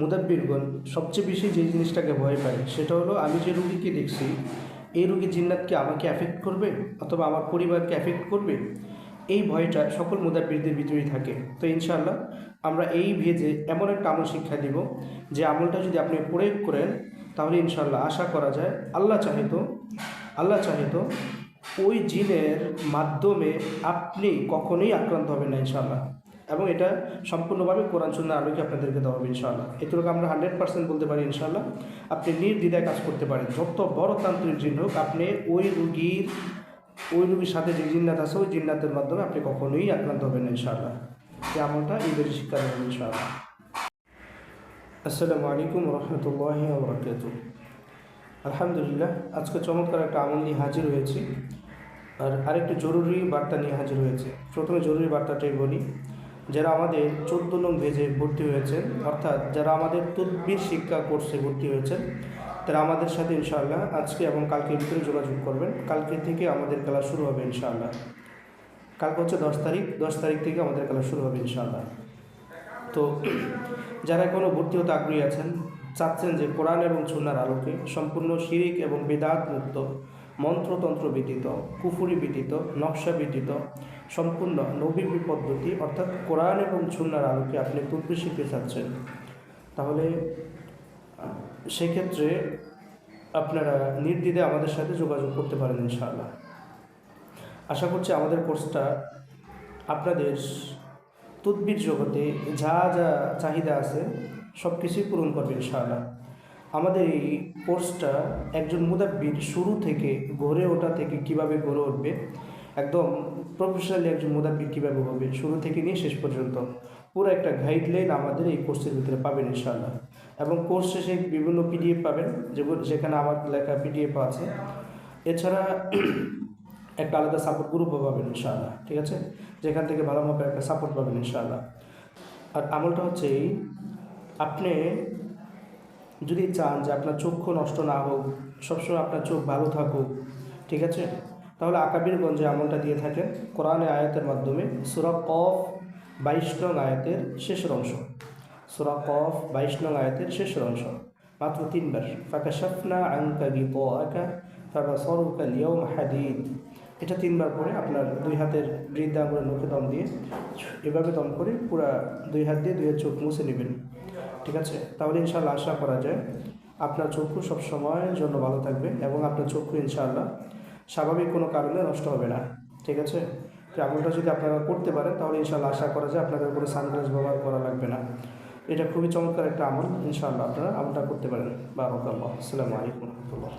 মুদাব্বিরগণ সবচেয়ে বেশি যে জিনিসটাকে ভয় পায় সেটা হলো, আমি যে রুগীকে দেখছি, এই রুগী জিন্নাত কি আমাকে অ্যাফেক্ট করবে অথবা আমার পরিবারকে অ্যাফেক্ট করবে? এই ভয়টা সকল মুদাব্বিরদের ভিতরেই থাকে। তো ইনশাআল্লাহ আমরা এই ভেজে এমন একটা আমল শিক্ষা দিব যে আমলটা যদি আপনি প্রয়োগ করেন, তাহলে ইনশাআল্লাহ আশা করা যায় আল্লাহ চাহিত আল্লাহ চাহিত ওই জিনের মাধ্যমে আপনি কখনোই আক্রান্ত হবেন না ইনশাআল্লাহ। এবং এটা সম্পূর্ণভাবে কোরআন শূন্য আলোকে আপনাদেরকে দেওয়া হবে ইনশাআল্লাহ। এটুকু আমরা হান্ড্রেড পার্সেন্ট বলতে পারি ইনশাআল্লাহ, আপনি নির্দ্বিধায় কাজ করতে পারেন। যত বড় তান্ত্রিক জিন হোক, আপনি ওই রুগীর ওই রুগীর সাথে যে জিন্নাত আছে, ওই জিন্নাতের মাধ্যমে আপনি কখনোই আক্রান্ত হবেন না ইনশাআল্লাহ। এই আমলটা ঈদের শিক্ষা দেবেন ইনশাআল্লাহ। আসসালামু আলাইকুম রহমতুল্লাহ বরকাত আলহামদুলিল্লাহ, আজকে চমৎকার একটা আমল নিয়ে হাজির হয়েছি। আর আরেকটি জরুরি বার্তা নিয়ে হাজির হয়েছে। প্রথমে জরুরি বার্তাটাই বলি যারা আমাদের চোদ্দ নং ভেজে ভর্তি হয়েছেন, অর্থাৎ যারা আমাদের তদবির শিক্ষা কোর্সে ভর্তি হয়েছেন, তারা আমাদের সাথে ইনশাআল্লাহ আজকে এবং কালকের ভিতরে যোগাযোগ করবেন। কালকে থেকে আমাদের খেলা শুরু হবে ইনশাআল্লাহ। কালকে হচ্ছে দশ তারিখ দশ তারিখ থেকে আমাদের খেলা শুরু হবে ইনশাআল্লাহ। তো যারা এখনও ভর্তি হতে আগ্রহী আছেন, চাচ্ছেন যে কোরআন এবং সুন্নার আলোকে সম্পূর্ণ শিরিক এবং বেদাত মুক্ত, মন্ত্রতন্ত্র ব্যতীত, কুফুরি ব্যতীত, নকশা ব্যতীত সম্পূর্ণ নবী পদ্ধতি, অর্থাৎ কোরআন এবং সুন্নার আলোকে আপনি তদ্বির শিখতে চাচ্ছেন। তাহলে, সেক্ষেত্রে আপনারা নির্দ্বিধে আমাদের সাথে যোগাযোগ করতে পারেন ইনশাআল্লাহ। আশা করছি আমাদের কোর্সটা আপনাদের তদ্বির জগতে যা যা চাহিদা আছে সব কিছুই পূরণ করবে ইনশাআল্লাহ। আমাদের এই কোর্সটা একজন মুদাব্বির শুরু থেকে গড়ে ওঠা থেকে কীভাবে গড়ে উঠবে একদম প্রফেশনালি একজন মুদাব্বির কীভাবে হবে, শুরু থেকে নিয়ে শেষ পর্যন্ত। পুরো একটা গাইডলাইন আমাদের এই কোর্সের ভিতরে পাবেন ইনশাআল্লাহ। এবং কোর্স শেষে বিভিন্ন পিডিএফ পাবেন যেখানে আমার লেখা পিডিএফ আছে। এছাড়া একটা আলাদা সাপোর্ট গ্রুপও পাবেন ইনশাআল্লাহ, ঠিক আছে? যেখান থেকে ভালো মাপের একটা সাপোর্ট পাবেন ইনশাআল্লাহ। আর আমলটা হচ্ছে আপনি যদি চান যে আপনার চক্ষু নষ্ট না হোক, সবসময় আপনার চোখ ভালো থাকুক, ঠিক আছে? তাহলে আকাবিরগঞ্জে আমলটা দিয়ে থাকেন কোরআনে আয়াতের মাধ্যমে সুরা কফ বাইশ নং আয়াতের শেষের অংশ। সুরা কফ বাইশ নং আয়াতের শেষের অংশ। মাত্র তিনবার ফাঁকা সফনা আঙ্কা গিপ আঁকা ফাঁকা সরুকা লিয়ম হাদিদ। এটা তিনবার পরে আপনার দুই হাতের বৃদ্ধ আঙুলের নখে দম দিয়ে এভাবে দম করে পুরা দুই হাত দিয়ে দুই হাত চোখ মুছে নেবেন। ঠিক আছে? তাহলে ইনশাআল্লাহ আশা করা যায়, আপনার চক্ষু সবসময়ের জন্য ভালো থাকবে এবং আপনার চক্ষু ইনশাআল্লাহ স্বাভাবিক কোনো কারণে নষ্ট হবে না, ঠিক আছে? তো আমলটা যদি আপনারা করতে পারেন, তাহলে ইনশাল্লাহ আশা করা যায় আপনাদের কোনো সানগ্লাস ব্যবহার করা লাগবে না। এটা খুবই চমৎকার একটা আমল, ইনশাআল্লাহ আপনারা আমলটা করতে পারেন। বারকাল্লাহ। আসসালামু আলাইকুম রহমতুল্লাহ।